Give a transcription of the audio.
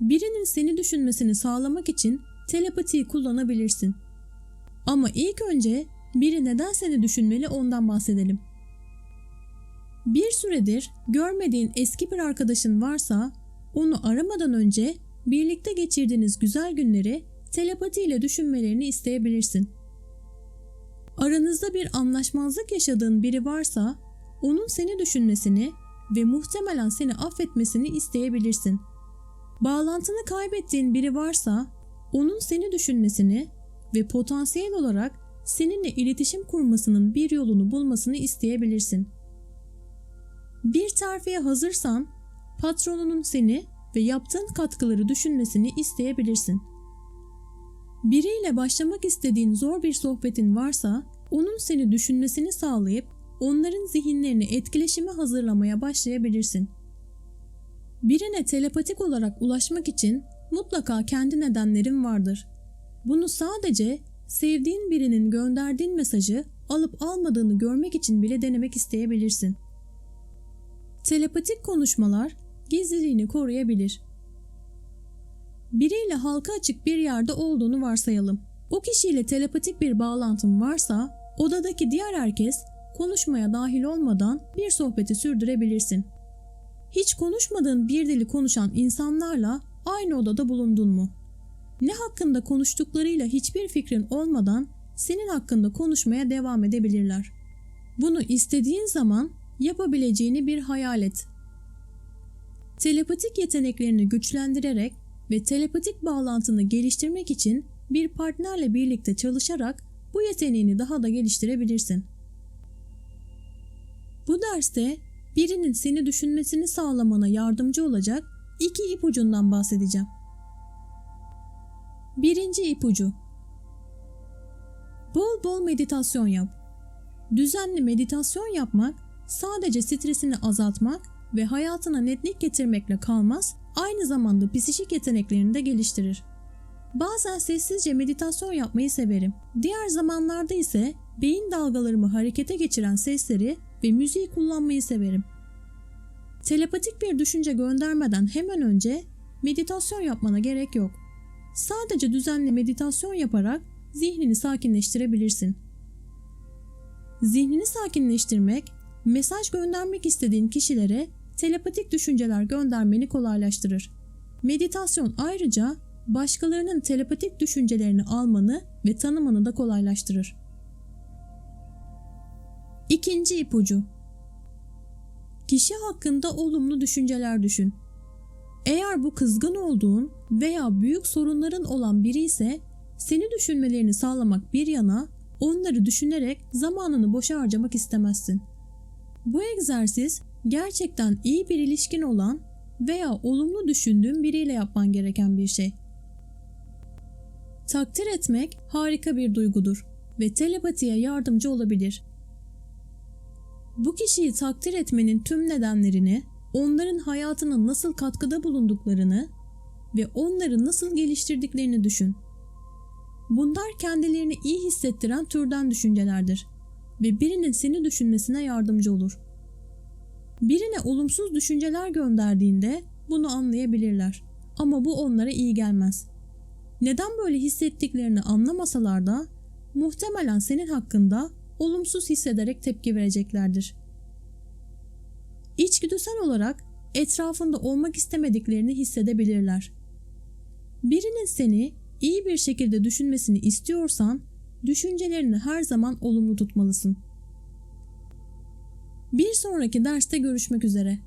birinin seni düşünmesini sağlamak için telepatiyi kullanabilirsin. Ama ilk önce biri neden seni düşünmeli ondan bahsedelim. Bir süredir görmediğin eski bir arkadaşın varsa onu aramadan önce birlikte geçirdiğiniz güzel günleri telepatiyle düşünmelerini isteyebilirsin. Aranızda bir anlaşmazlık yaşadığın biri varsa onun seni düşünmesini ve muhtemelen seni affetmesini isteyebilirsin. Bağlantını kaybettiğin biri varsa onun seni düşünmesini ve potansiyel olarak seninle iletişim kurmasının bir yolunu bulmasını isteyebilirsin. Bir terfiye hazırsan patronunun seni ve yaptığın katkıları düşünmesini isteyebilirsin. Biriyle başlamak istediğin zor bir sohbetin varsa onun seni düşünmesini sağlayıp onların zihinlerini etkileşime hazırlamaya başlayabilirsin. Birine telepatik olarak ulaşmak için mutlaka kendi nedenlerin vardır. Bunu sadece sevdiğin birinin gönderdiğin mesajı alıp almadığını görmek için bile denemek isteyebilirsin. Telepatik konuşmalar gizliliğini koruyabilir. Biriyle halka açık bir yerde olduğunu varsayalım. O kişiyle telepatik bir bağlantın varsa odadaki diğer herkes konuşmaya dahil olmadan bir sohbeti sürdürebilirsin. Hiç konuşmadığın bir dili konuşan insanlarla aynı odada bulundun mu? Ne hakkında konuştuklarıyla hiçbir fikrin olmadan senin hakkında konuşmaya devam edebilirler. Bunu istediğin zaman yapabileceğini bir hayal et. Telepatik yeteneklerini güçlendirerek ve telepatik bağlantını geliştirmek için bir partnerle birlikte çalışarak bu yeteneğini daha da geliştirebilirsin. Bu derste birinin seni düşünmesini sağlamana yardımcı olacak iki ipucundan bahsedeceğim. Birinci ipucu Bol bol meditasyon yap. Düzenli meditasyon yapmak sadece stresini azaltmak ve hayatına netlik getirmekle kalmaz, aynı zamanda psikik yeteneklerini de geliştirir. Bazen sessizce meditasyon yapmayı severim. Diğer zamanlarda ise beyin dalgalarımı harekete geçiren sesleri ve müziği kullanmayı severim. Telepatik bir düşünce göndermeden hemen önce meditasyon yapmana gerek yok. Sadece düzenli meditasyon yaparak zihnini sakinleştirebilirsin. Zihnini sakinleştirmek, mesaj göndermek istediğin kişilere telepatik düşünceler göndermeni kolaylaştırır. Meditasyon ayrıca başkalarının telepatik düşüncelerini almanı ve tanımanı da kolaylaştırır. İkinci ipucu Kişi hakkında olumlu düşünceler düşün. Eğer bu kızgın olduğun veya büyük sorunların olan biri ise seni düşünmelerini sağlamak bir yana onları düşünerek zamanını boşa harcamak istemezsin. Bu egzersiz gerçekten iyi bir ilişkin olan veya olumlu düşündüğün biriyle yapman gereken bir şey. Takdir etmek harika bir duygudur ve telepatiye yardımcı olabilir. Bu kişiyi takdir etmenin tüm nedenlerini, onların hayatına nasıl katkıda bulunduklarını ve onları nasıl geliştirdiklerini düşün. Bunlar kendilerini iyi hissettiren türden düşüncelerdir ve birinin seni düşünmesine yardımcı olur. Birine olumsuz düşünceler gönderdiğinde bunu anlayabilirler ama bu onlara iyi gelmez. Neden böyle hissettiklerini anlamasalar da muhtemelen senin hakkında olumsuz hissederek tepki vereceklerdir. İçgüdüsel olarak etrafında olmak istemediklerini hissedebilirler. Birinin seni iyi bir şekilde düşünmesini istiyorsan düşüncelerini her zaman olumlu tutmalısın. Bir sonraki derste görüşmek üzere.